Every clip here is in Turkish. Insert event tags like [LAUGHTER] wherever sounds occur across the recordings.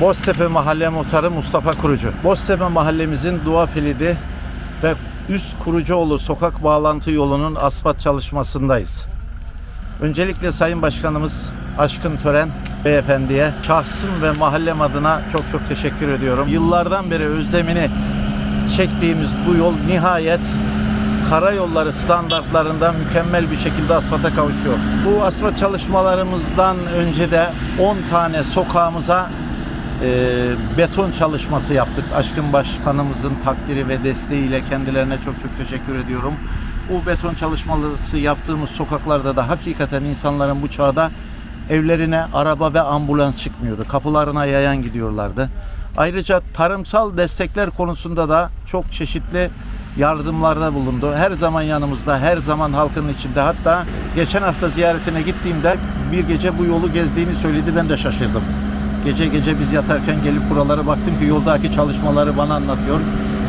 Boztepe Mahalle Muhtarı Mustafa Kurucu. Boztepe mahallemizin dua kilidi ve üst Kurucuoğlu sokak bağlantı yolunun asfalt çalışmasındayız. Öncelikle Sayın Başkanımız Aşkın Tören Beyefendiye şahsım ve mahallem adına çok çok teşekkür ediyorum. Yıllardan beri özlemini çektiğimiz bu yol nihayet karayolları standartlarında mükemmel bir şekilde asfalta kavuşuyor. Bu asfalt çalışmalarımızdan önce de 10 tane sokağımıza e, beton çalışması yaptık. Aşkın Başkanımızın takdiri ve desteğiyle kendilerine çok çok teşekkür ediyorum. Bu beton çalışması yaptığımız sokaklarda da hakikaten insanların bu çağda evlerine araba ve ambulans çıkmıyordu. Kapılarına yayan gidiyorlardı. Ayrıca tarımsal destekler konusunda da çok çeşitli yardımlarda bulundu. Her zaman yanımızda, her zaman halkın içinde. Hatta geçen hafta ziyaretine gittiğimde bir gece bu yolu gezdiğini söyledi. Ben de şaşırdım. Gece gece biz yatarken gelip buralara baktım ki yoldaki çalışmaları bana anlatıyor.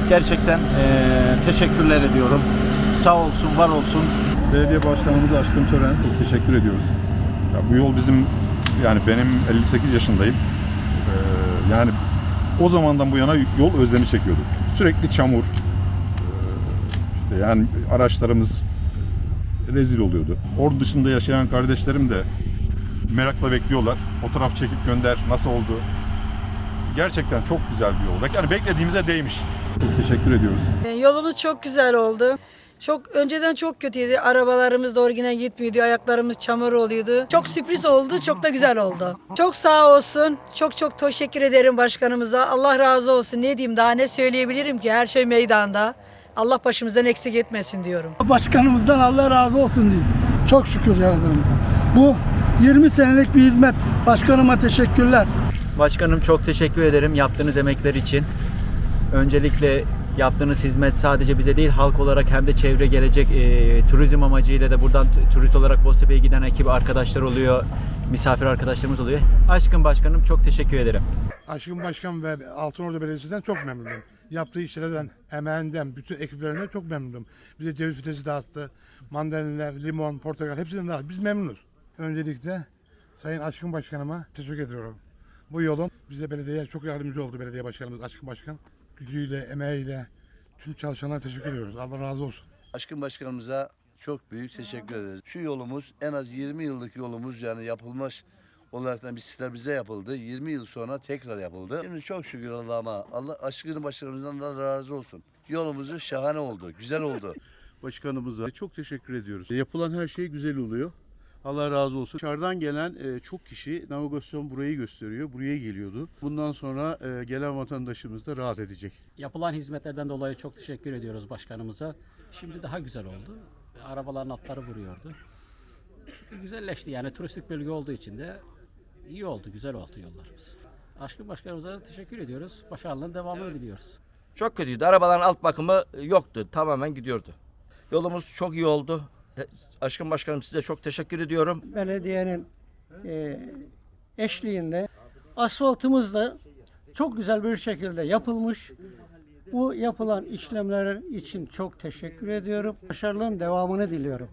Gerçekten eee, teşekkürler ediyorum. Sağ olsun, var olsun. Belediye Başkanımız Aşkın Tören çok teşekkür ediyoruz. Ya bu yol bizim yani benim 58 yaşındayım. Ee, yani o zamandan bu yana yol özlemi çekiyorduk. Sürekli çamur. ee, yani araçlarımız rezil oluyordu. Ordu dışında yaşayan kardeşlerim de merakla bekliyorlar. Fotoğraf çekip gönder nasıl oldu. Gerçekten çok güzel bir yol. Yani beklediğimize değmiş. Çok teşekkür ediyoruz. E, Yolumuz çok güzel oldu. Çok önceden çok kötüydü. Arabalarımız doğru yine gitmiyordu. Ayaklarımız çamur oluyordu. Çok sürpriz oldu. Çok da güzel oldu. Çok sağ olsun. Çok çok teşekkür ederim başkanımıza. Allah razı olsun. Ne diyeyim daha ne söyleyebilirim ki? Her şey meydanda. Allah başımızdan eksik etmesin diyorum. Başkanımızdan Allah razı olsun diyeyim. Çok şükür Yaradanımıza. Bu 20 senelik bir hizmet. Başkanıma teşekkürler. Başkanım çok teşekkür ederim yaptığınız emekler için. Öncelikle yaptığınız hizmet sadece bize değil halk olarak hem de çevre gelecek e, turizm amacıyla da buradan turist olarak Boztepe'ye giden ekip arkadaşlar oluyor, misafir arkadaşlarımız oluyor. Aşkın başkanım çok teşekkür ederim. Aşkın Başkan ve Altınordu Belediyesi'nden çok memnunum. Yaptığı işlerden, emeğinden, bütün ekiplerinden çok memnunum. Bize ceviz fitesi dağıttı, mandalina, limon, portakal hepsinden dağıttı. Biz memnunuz. Öncelikle Sayın Aşkın Başkanıma teşekkür ediyorum. Bu yolun bize belediyeye çok yardımcı oldu belediye başkanımız Aşkın Başkan. Gücüyle, emeğiyle tüm çalışanlara teşekkür ediyoruz. Allah razı olsun. Aşkın Başkanımıza çok büyük teşekkür ederiz. Şu yolumuz en az 20 yıllık yolumuz yani yapılmış olaraktan bir stabilize yapıldı. 20 yıl sonra tekrar yapıldı. Şimdi çok şükür Allah'ıma. Allah Aşkın Başkanımızdan da razı olsun. Yolumuzu şahane oldu, güzel oldu. [LAUGHS] başkanımıza çok teşekkür ediyoruz. Yapılan her şey güzel oluyor. Allah razı olsun. Dışarıdan gelen e, çok kişi navigasyon burayı gösteriyor. Buraya geliyordu. Bundan sonra e, gelen vatandaşımız da rahat edecek. Yapılan hizmetlerden dolayı çok teşekkür ediyoruz başkanımıza. Şimdi daha güzel oldu. Arabaların altları vuruyordu. Güzelleşti yani turistik bölge olduğu için de iyi oldu, güzel oldu yollarımız. Aşkın başkanımıza da teşekkür ediyoruz. Başarıların devamını diliyoruz. Çok kötüydü. Arabaların alt bakımı yoktu. Tamamen gidiyordu. Yolumuz çok iyi oldu. Aşkın Başkanım size çok teşekkür ediyorum. Belediyenin e, eşliğinde asfaltımız da çok güzel bir şekilde yapılmış. Bu yapılan işlemler için çok teşekkür ediyorum. Başarıların devamını diliyorum.